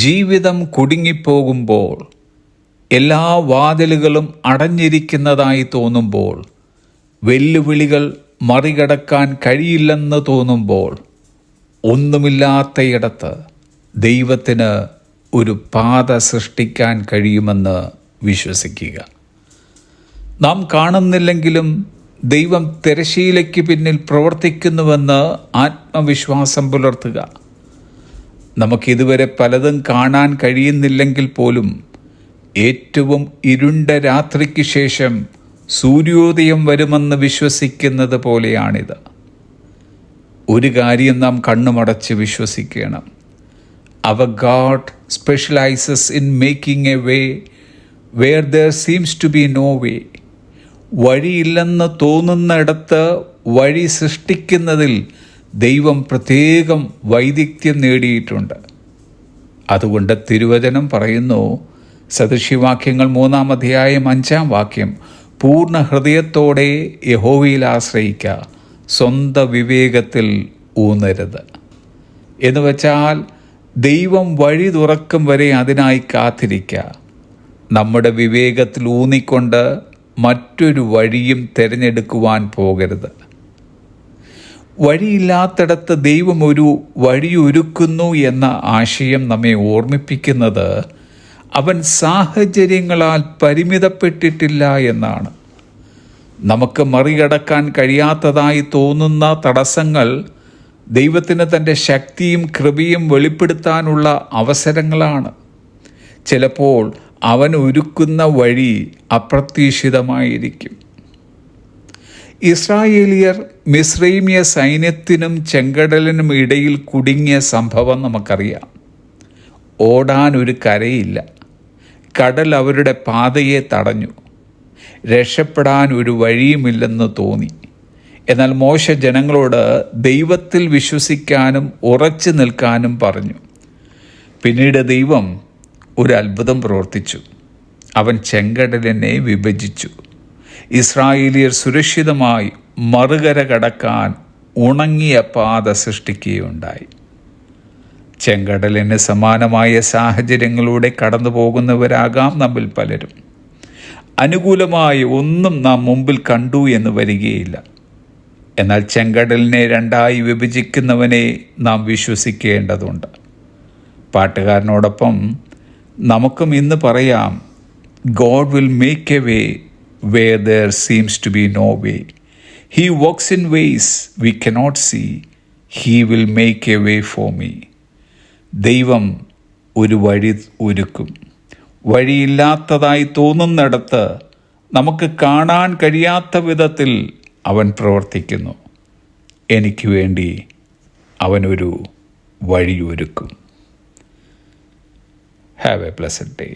ജീവിതം കുടുങ്ങിപ്പോകുമ്പോൾ എല്ലാ വാതിലുകളും അടഞ്ഞിരിക്കുന്നതായി തോന്നുമ്പോൾ വെല്ലുവിളികൾ മറികടക്കാൻ കഴിയില്ലെന്ന് തോന്നുമ്പോൾ ഒന്നുമില്ലാത്തയിടത്ത് ദൈവത്തിന് ഒരു പാത സൃഷ്ടിക്കാൻ കഴിയുമെന്ന് വിശ്വസിക്കുക. നാം കാണുന്നില്ലെങ്കിലും ദൈവം തിരശീലയ്ക്ക് പിന്നിൽ പ്രവർത്തിക്കുന്നുവെന്ന് ആത്മവിശ്വാസം പുലർത്തുക. നമുക്കിതുവരെ പലതും കാണാൻ കഴിയുന്നില്ലെങ്കിൽ പോലും ഏറ്റവും ഇരുണ്ട രാത്രിക്ക് ശേഷം സൂര്യോദയം വരുമെന്ന് വിശ്വസിക്കുന്നത് പോലെയാണിത്. ഒരു കാര്യം നാം കണ്ണുമടച്ച് വിശ്വസിക്കണം. അവ God specializes in making a way where there seems to be no way വഴിയില്ലെന്ന് തോന്നുന്നിടത്ത് വഴി സൃഷ്ടിക്കുന്നതിൽ ദൈവം പ്രത്യേകം വൈദഗ്ധ്യം നേടിയിട്ടുണ്ട്. അതുകൊണ്ട് തിരുവചനം പറയുന്നു സദൃശ്യവാക്യങ്ങൾ മൂന്നാം അധ്യായം അഞ്ചാം വാക്യം പൂർണ ഹൃദയത്തോടെ യഹോവയിൽ ആശ്രയിക്കുക സ്വന്തം വിവേകത്തിൽ ഊന്നരുത്. എന്ന് വെച്ചാൽ ദൈവം വഴി തുറക്കും വരെ അതിനായി കാത്തിരിക്കുക നമ്മുടെ വിവേകത്തിൽ ഊന്നിക്കൊണ്ട് മറ്റൊരു വഴിയും തിരഞ്ഞെടുക്കുവാൻ പോകരുത്. വഴിയില്ലാത്തിടത്ത് ദൈവം ഒരു വഴിയൊരുക്കുന്നു എന്ന ആശയം നമ്മെ ഓർമ്മിപ്പിക്കുന്നത് അവൻ സാഹചര്യങ്ങളാൽ പരിമിതപ്പെട്ടിട്ടില്ല എന്നാണ്. നമുക്ക് മറികടക്കാൻ കഴിയാത്തതായി തോന്നുന്ന തടസ്സങ്ങൾ ദൈവത്തിന് തന്റെ ശക്തിയും കൃപയും വെളിപ്പെടുത്താനുള്ള അവസരങ്ങളാണ്. ചിലപ്പോൾ അവൻ ഒരുക്കുന്ന വഴി അപ്രതീക്ഷിതമായിരിക്കും. ഇസ്രായേലിയർ മിസ്രൈമിയ സൈന്യത്തിനും ചെങ്കടലിനും ഇടയിൽ കുടുങ്ങിയ സംഭവം നമുക്കറിയാം. ഓടാൻ ഒരു കരയില്ല. കടൽ അവരുടെ പാതയെ തടഞ്ഞു. രക്ഷപ്പെടാൻ ഒരു വഴിയുമില്ലെന്ന് തോന്നി. എന്നാൽ മോശ ജനങ്ങളോട് ദൈവത്തിൽ വിശ്വസിക്കാനും ഉറച്ചു നിൽക്കാനും പറഞ്ഞു. പിന്നീട് ദൈവം ഒരു അത്ഭുതം പ്രവർത്തിച്ചു. അവൻ ചെങ്കടലിനെ വിഭജിച്ചു. ഇസ്രായേലിയർ സുരക്ഷിതമായി മറുകര കടക്കാൻ ഉണങ്ങിയ പാത സൃഷ്ടിക്കുകയുണ്ടായി. ചെങ്കടലിന് സമാനമായ സാഹചര്യങ്ങളിലൂടെ കടന്നു പോകുന്നവരാകാം നമ്മിൽ പലരും. അനുകൂലമായി ഒന്നും നാം മുമ്പിൽ കണ്ടു എന്ന് വരികയില്ല. എന്നാൽ ചെങ്കടലിനെ രണ്ടായി വിഭജിക്കുന്നവനെ നാം വിശ്വസിക്കേണ്ടതുണ്ട്. പാട്ടുകാരനോടൊപ്പം നമുക്കും ഇന്ന് പറയാം God will make a way where there seems to be no way. He works in ways we cannot see. He will make a way for me. ദൈവം ഒരു വഴി ഒരുക്കും വഴിയില്ലാത്തതായി തോന്നുന്നിടത്ത് നമുക്ക് കാണാൻ കഴിയാത്ത വിധത്തിൽ അവൻ പ്രവർത്തിക്കുന്നു എനിക്ക് വേണ്ടി അവനൊരു വഴിയൊരുക്കും ഹാവ് എ പ്ലസൻ ഡേ